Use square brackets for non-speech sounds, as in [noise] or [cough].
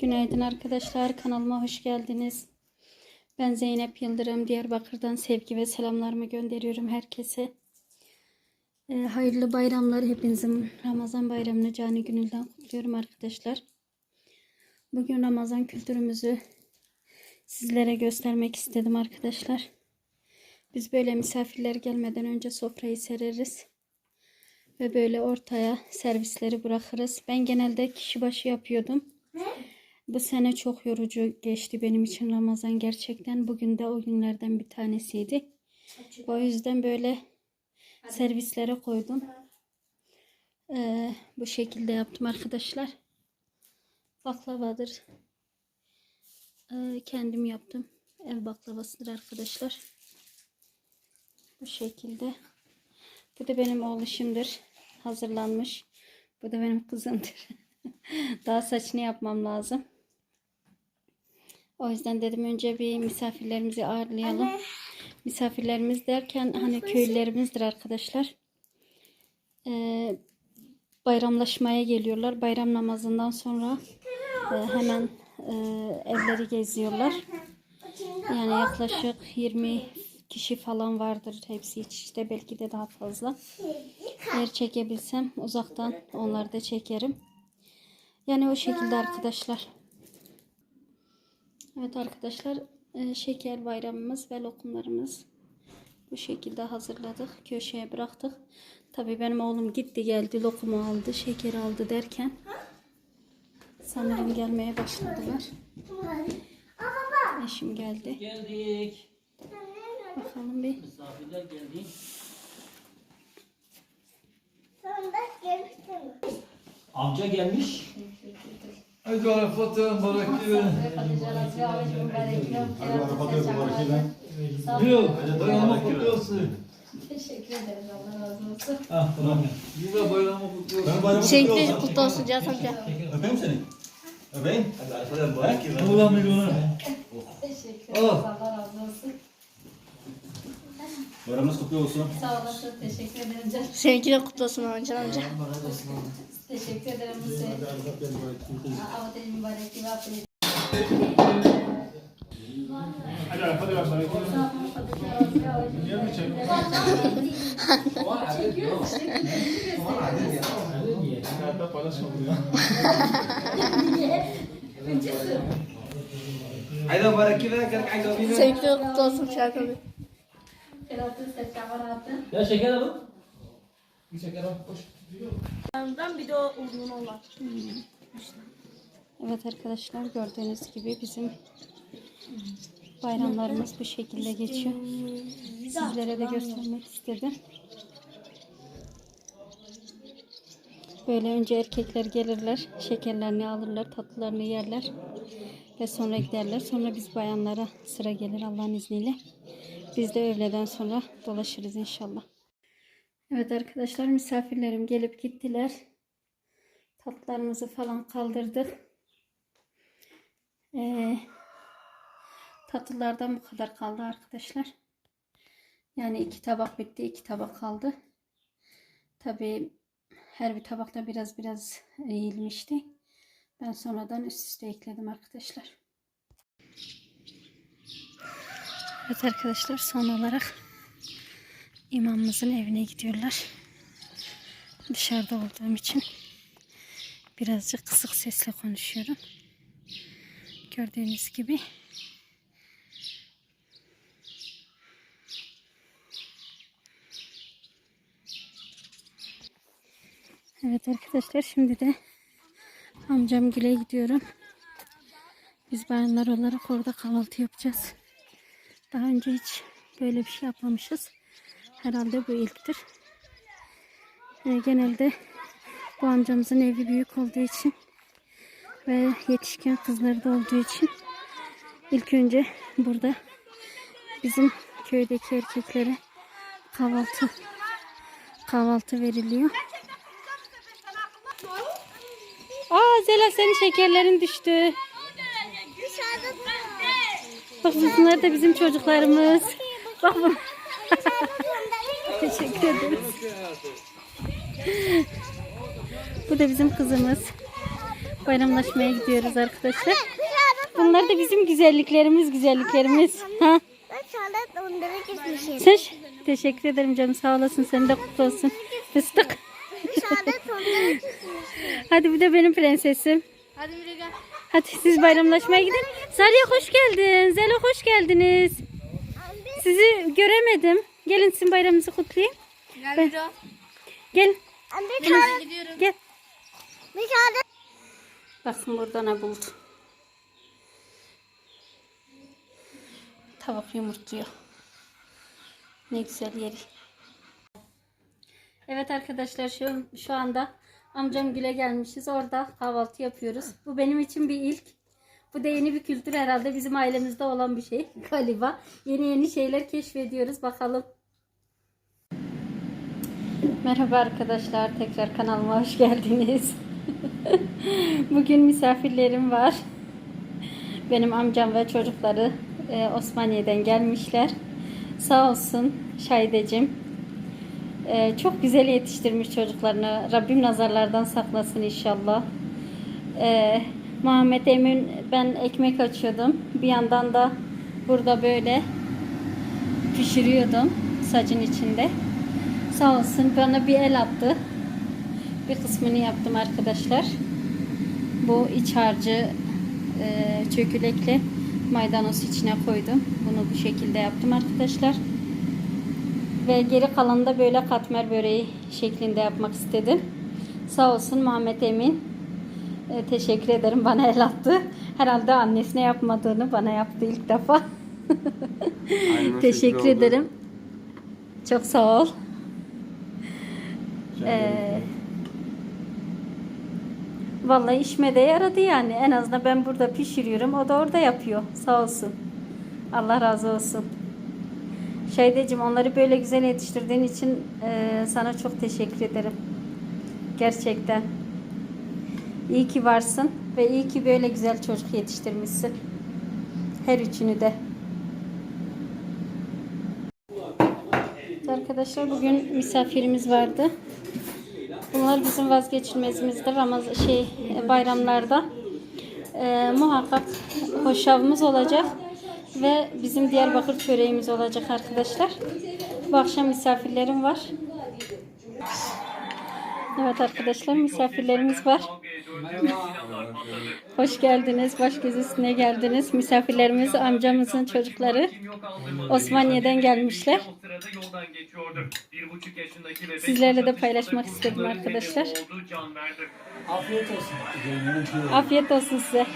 Günaydın arkadaşlar. Kanalıma hoş geldiniz. Ben Zeynep Yıldırım. Diyarbakır'dan sevgi ve selamlarımı gönderiyorum herkese. Ee, hayırlı bayramlar. Hepinizin Ramazan bayramını cani gönülden kutluyorum arkadaşlar. Bugün Ramazan kültürümüzü sizlere göstermek istedim arkadaşlar. Biz böyle misafirler gelmeden önce sofrayı sereriz. Ve böyle ortaya servisleri bırakırız. Ben genelde kişi başı yapıyordum. Bu sene çok yorucu geçti benim için Ramazan gerçekten. Bugün de o günlerden bir tanesiydi. O yüzden böyle servislere koydum. Ee, bu şekilde yaptım arkadaşlar. Baklavadır. Ee, kendim yaptım. Ev baklavasıdır arkadaşlar. Bu şekilde. Bu da benim oğluşumdur. Hazırlanmış. Bu da benim kızımdır. [laughs] Daha saçını yapmam lazım. O yüzden dedim önce bir misafirlerimizi ağırlayalım. Misafirlerimiz derken hani köylülerimizdir arkadaşlar. Ee, bayramlaşmaya geliyorlar. Bayram namazından sonra e, hemen e, evleri geziyorlar. Yani yaklaşık 20 kişi falan vardır hepsi iç işte belki de daha fazla. Eğer çekebilsem uzaktan onları da çekerim. Yani o şekilde arkadaşlar. Evet arkadaşlar e, şeker bayramımız ve lokumlarımız bu şekilde hazırladık. Köşeye bıraktık. Tabii benim oğlum gitti geldi lokumu aldı şeker aldı derken sanırım gelmeye başladılar. Eşim geldi. Geldik. Bakalım bir. Misafirler geldi. Amca gelmiş. Hadi Arafat'ın barakıyla. Yok, bayramı kutlu olsun. Teşekkür ederim. Allah razı olsun. Ah, tamam. Yine bayramı kutlu olsun. Ben bayramı kutlu olsun amca. Öpeyim seni. Öpeyim. Ulan milyonu. Teşekkür ederim. Allah razı olsun. Bayramınız kutlu olsun. Sağ olasın. Teşekkür ederim. Seninki de kutlu olsun Amcan amca. Teşekkür ederim Hüseyin. Avatel mübarek gibi affedin. Hadi hadi hadi. Niye mi çekiyorsun? Çekiyorum işte. Niye? Hatta paylaşmıyor. Niye? Öncesi. Hayda mübarek gibi. Sevgili kutlu olsun Şarkı Bey. Cihat amca. Kıraatın seçavaratın. Ya şeker alın. Bir şeker al, koş. Ben bir de uzun olan. Evet arkadaşlar gördüğünüz gibi bizim bayramlarımız bu şekilde geçiyor. Sizlere de göstermek istedim. Böyle önce erkekler gelirler, şekerlerini alırlar, tatlılarını yerler ve sonra giderler. Sonra biz bayanlara sıra gelir Allah'ın izniyle. Biz de öğleden sonra dolaşırız inşallah. Evet arkadaşlar misafirlerim gelip gittiler. Tatlarımızı falan kaldırdık. Ee, tatlılardan bu kadar kaldı arkadaşlar. Yani iki tabak bitti, iki tabak kaldı. Tabii her bir tabakta biraz biraz eğilmişti. Ben sonradan üst üste ekledim arkadaşlar. Evet arkadaşlar son olarak imamımızın evine gidiyorlar. Dışarıda olduğum için birazcık kısık sesle konuşuyorum. Gördüğünüz gibi. Evet arkadaşlar şimdi de amcam Gül'e gidiyorum. Biz bayanlar olarak orada kahvaltı yapacağız. Daha önce hiç böyle bir şey yapmamışız. Herhalde bu ilktir. Ee, genelde bu amcamızın evi büyük olduğu için ve yetişkin kızları da olduğu için ilk önce burada bizim köydeki erkeklere kahvaltı kahvaltı veriliyor. Aa Zela senin şekerlerin düştü. Bak bunlar da bizim çocuklarımız. Bak bu. Teşekkür ederiz. Bu da bizim kızımız. Bayramlaşmaya gidiyoruz arkadaşlar. Bunlar da bizim güzelliklerimiz, güzelliklerimiz. Ha? Sen teşekkür ederim canım sağ olasın. Senin de kutlu olsun. Fıstık. [laughs] Hadi bir de benim prensesim. Hadi bir gel. Hadi siz bayramlaşmaya gidin. Sarıya hoş geldin. Zelo hoş geldiniz. Sizi göremedim. Gelin sizin bayramınızı kutlayayım. Daha. Gel. Gel. Bakın burada ne buldu. Tavuk yumurtluyor. Ne güzel yeri. Evet arkadaşlar şu, şu anda amcam Gül'e gelmişiz. Orada kahvaltı yapıyoruz. Bu benim için bir ilk. Bu da yeni bir kültür herhalde bizim ailemizde olan bir şey [laughs] galiba. Yeni yeni şeyler keşfediyoruz. Bakalım. Merhaba arkadaşlar. Tekrar kanalıma hoş geldiniz. [laughs] Bugün misafirlerim var. Benim amcam ve çocukları e, Osmaniye'den gelmişler. Sağ olsun Şahideciğim. E, çok güzel yetiştirmiş çocuklarını. Rabbim nazarlardan saklasın inşallah. E, Muhammed Emin ben ekmek açıyordum. Bir yandan da burada böyle pişiriyordum sacın içinde. Sağ olsun bana bir el attı. Bir kısmını yaptım arkadaşlar. Bu iç harcı e, çökülekle maydanoz içine koydum. Bunu bu şekilde yaptım arkadaşlar. Ve geri kalanı da böyle katmer böreği şeklinde yapmak istedim. Sağ olsun Muhammed Emin. E, teşekkür ederim bana el attı. Herhalde annesine yapmadığını bana yaptı ilk defa. [laughs] teşekkür ederim. Çok sağ ol. Ee, vallahi işime de yaradı yani. En azından ben burada pişiriyorum. O da orada yapıyor. Sağ olsun. Allah razı olsun. Şeydeciğim onları böyle güzel yetiştirdiğin için e, sana çok teşekkür ederim. Gerçekten. İyi ki varsın ve iyi ki böyle güzel çocuk yetiştirmişsin. Her üçünü de. Arkadaşlar bugün misafirimiz vardı. Bunlar bizim vazgeçilmezimizdir Ramazan şey bayramlarda. Ee, muhakkak hoşavımız olacak ve bizim Diyarbakır çöreğimiz olacak arkadaşlar. Bu akşam misafirlerim var. Evet arkadaşlar misafirlerimiz var. Hoş geldiniz. Baş gezisine geldiniz. Misafirlerimiz amcamızın çocukları Osmaniye'den gelmişler. Sizlerle de paylaşmak istedim arkadaşlar. Afiyet olsun. Afiyet olsun size.